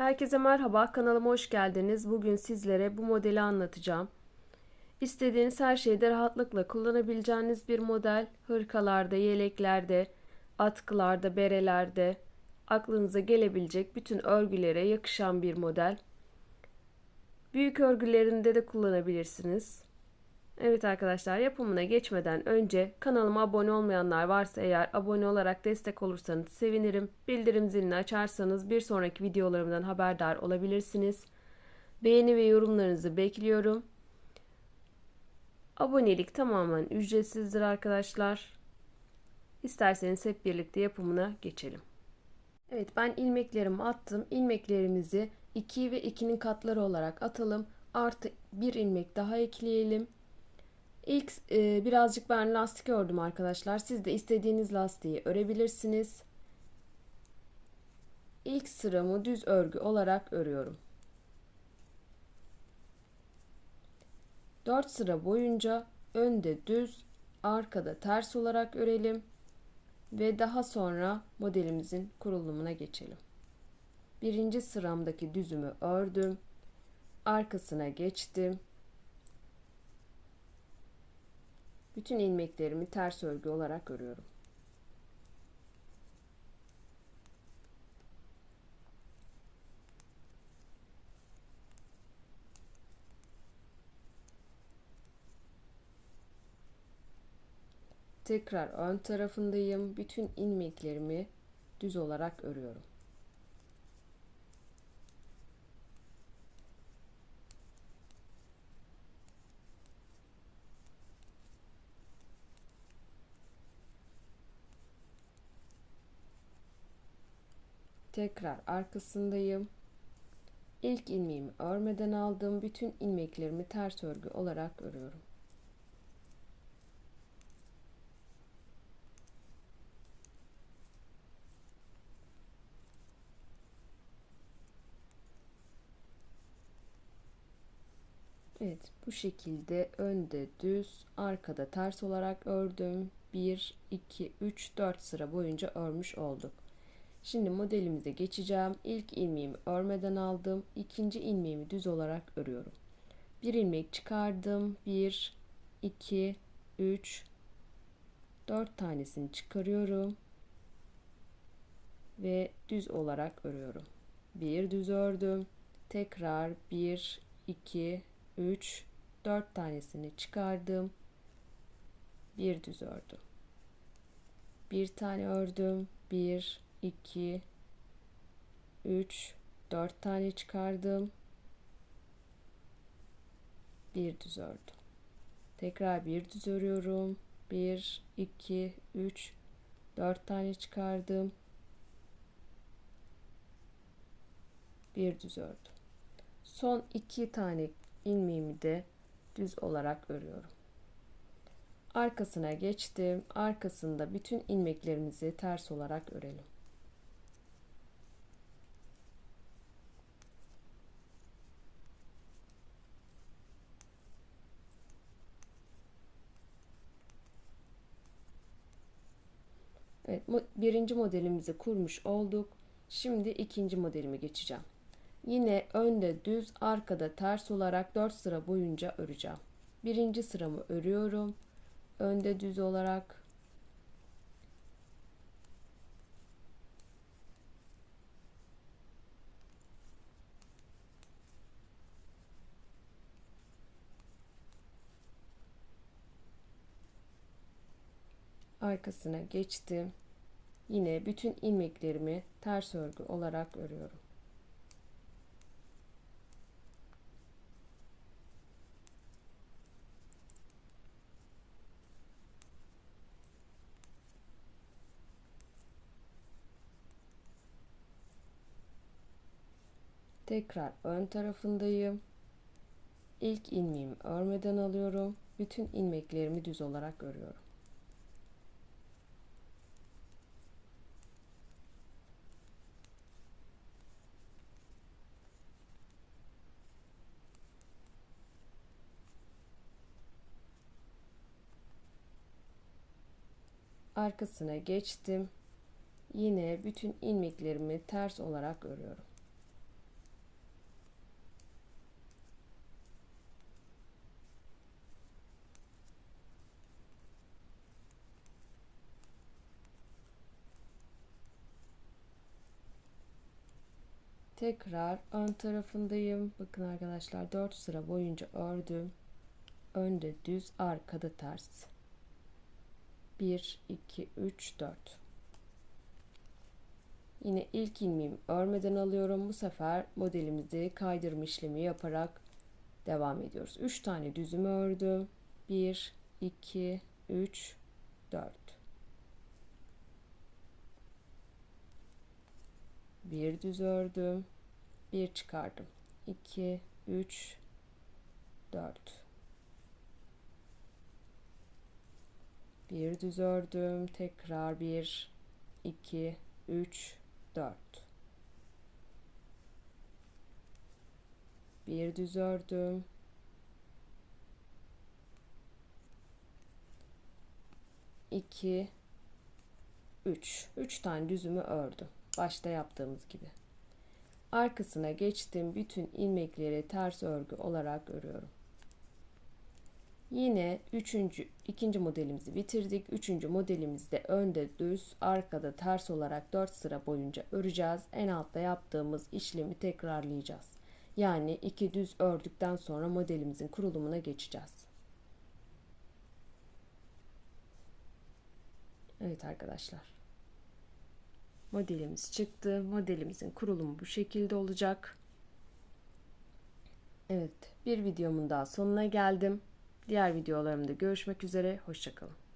Herkese merhaba, kanalıma hoş geldiniz. Bugün sizlere bu modeli anlatacağım. İstediğiniz her şeyde rahatlıkla kullanabileceğiniz bir model. Hırkalarda, yeleklerde, atkılarda, berelerde, aklınıza gelebilecek bütün örgülere yakışan bir model. Büyük örgülerinde de kullanabilirsiniz. Evet arkadaşlar yapımına geçmeden önce kanalıma abone olmayanlar varsa eğer abone olarak destek olursanız sevinirim. Bildirim zilini açarsanız bir sonraki videolarımdan haberdar olabilirsiniz. Beğeni ve yorumlarınızı bekliyorum. Abonelik tamamen ücretsizdir arkadaşlar. İsterseniz hep birlikte yapımına geçelim. Evet ben ilmeklerimi attım. İlmeklerimizi 2 ve 2'nin katları olarak atalım. Artı bir ilmek daha ekleyelim. İlk e, birazcık ben lastik ördüm arkadaşlar. Siz de istediğiniz lastiği örebilirsiniz. İlk sıramı düz örgü olarak örüyorum. 4 sıra boyunca önde düz, arkada ters olarak örelim ve daha sonra modelimizin kurulumuna geçelim. Birinci sıramdaki düzümü ördüm. Arkasına geçtim Bütün ilmeklerimi ters örgü olarak örüyorum. Tekrar ön tarafındayım. Bütün ilmeklerimi düz olarak örüyorum. Tekrar arkasındayım. İlk ilmeğimi örmeden aldım. Bütün ilmeklerimi ters örgü olarak örüyorum. Evet bu şekilde önde düz arkada ters olarak ördüm 1 2 3 4 sıra boyunca örmüş olduk Şimdi modelimize geçeceğim. İlk ilmeğimi örmeden aldım. İkinci ilmeğimi düz olarak örüyorum. Bir ilmek çıkardım. 1 2 3 4 tanesini çıkarıyorum. Ve düz olarak örüyorum. Bir düz ördüm. Tekrar 1 2 3 4 tanesini çıkardım. Bir düz ördüm. Bir tane ördüm. 1 2 3 4 tane çıkardım. Bir düz ördüm. Tekrar bir düz örüyorum. 1 2 3 4 tane çıkardım. Bir düz ördüm. Son iki tane ilmeğimi de düz olarak örüyorum. Arkasına geçtim. Arkasında bütün ilmeklerimizi ters olarak örelim. Evet, birinci modelimizi kurmuş olduk. Şimdi ikinci modelime geçeceğim. Yine önde düz, arkada ters olarak 4 sıra boyunca öreceğim. Birinci sıramı örüyorum. Önde düz olarak arkasına geçtim. Yine bütün ilmeklerimi ters örgü olarak örüyorum. Tekrar ön tarafındayım. İlk ilmeğimi örmeden alıyorum. Bütün ilmeklerimi düz olarak örüyorum. arkasına geçtim. Yine bütün ilmeklerimi ters olarak örüyorum. Tekrar ön tarafındayım. Bakın arkadaşlar 4 sıra boyunca ördüm. Önde düz, arkada ters. 1 2 3 4. Yine ilk ilmeğimi örmeden alıyorum. Bu sefer modelimizi kaydırma işlemi yaparak devam ediyoruz. 3 tane düzümü ördüm. 1 2 3 4. Bir düz ördüm. Bir çıkardım. 2 3 4. Bir düz ördüm. Tekrar 1 2 3 4. Bir düz ördüm. İki, üç. Üç tane düzümü ördüm. Başta yaptığımız gibi. Arkasına geçtim. Bütün ilmekleri ters örgü olarak örüyorum. Yine üçüncü, ikinci modelimizi bitirdik. Üçüncü modelimizde önde düz, arkada ters olarak 4 sıra boyunca öreceğiz. En altta yaptığımız işlemi tekrarlayacağız. Yani iki düz ördükten sonra modelimizin kurulumuna geçeceğiz. Evet arkadaşlar. Modelimiz çıktı. Modelimizin kurulumu bu şekilde olacak. Evet, bir videomun daha sonuna geldim. Diğer videolarımda görüşmek üzere. Hoşçakalın.